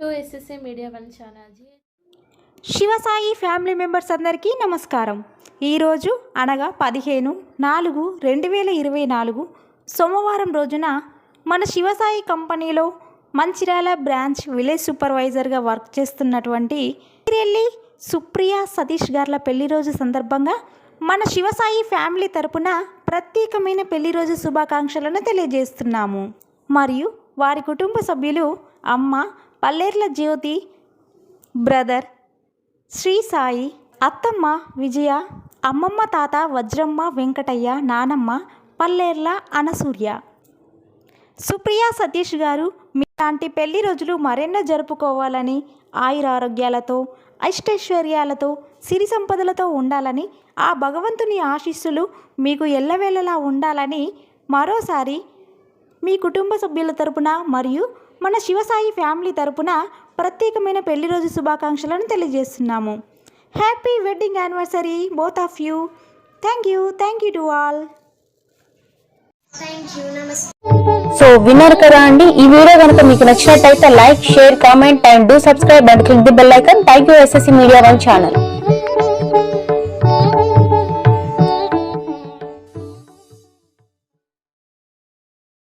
SSA media one channel Sivasai family members అందరికీ నమస్కారం. ఈరోజు అనగా పదిహేను నాలుగు రెండు వేల ఇరవై నాలుగు సోమవారం రోజున మన శివసాయి కంపెనీలో మంచిర్యాల బ్రాంచ్ విలేజ్ సూపర్వైజర్గా వర్క్ చేస్తున్నటువంటి రెల్లి సుప్రియ సతీష్ గార్ల పెళ్ళి రోజు సందర్భంగా మన శివసాయి ఫ్యామిలీ తరపున ప్రత్యేకమైన పెళ్ళి రోజు శుభాకాంక్షలను తెలియజేస్తున్నాము. మరియు వారి కుటుంబ సభ్యులు అమ్మ పల్లేర్ల జ్యోతి బ్రదర్ శ్రీ సాయి అత్తమ్మ విజయ అమ్మమ్మ తాత వజ్రమ్మ వెంకటయ్య నానమ్మ పల్లేర్ల అనసూర్య. సుప్రియ సతీష్ గారు మీలాంటి పెళ్ళి రోజులు మరెన్నో జరుపుకోవాలని ఆయురారోగ్యాలతో అష్టైశ్వర్యాలతో సిరి సంపదలతో ఉండాలని ఆ భగవంతుని ఆశీస్సులు మీకు ఎల్లవేళలా ఉండాలని మరోసారి మీ కుటుంబ సభ్యుల తరపున మరియు మన శివసాయి ఫ్యామిలీ తరపున ప్రత్యేకమైన పెళ్ళి రోజు శుభాకాంక్షలను తెలియజేస్తున్నాము. Happy wedding anniversary both of you. Thank you thank you to all. Thank you so విన్నారు కదా అండి. ఈ వీడియో కనుక మీకు నచ్చినట్టయితే like share comment and do subscribe and click the bell icon. Thank you SSC media one channel.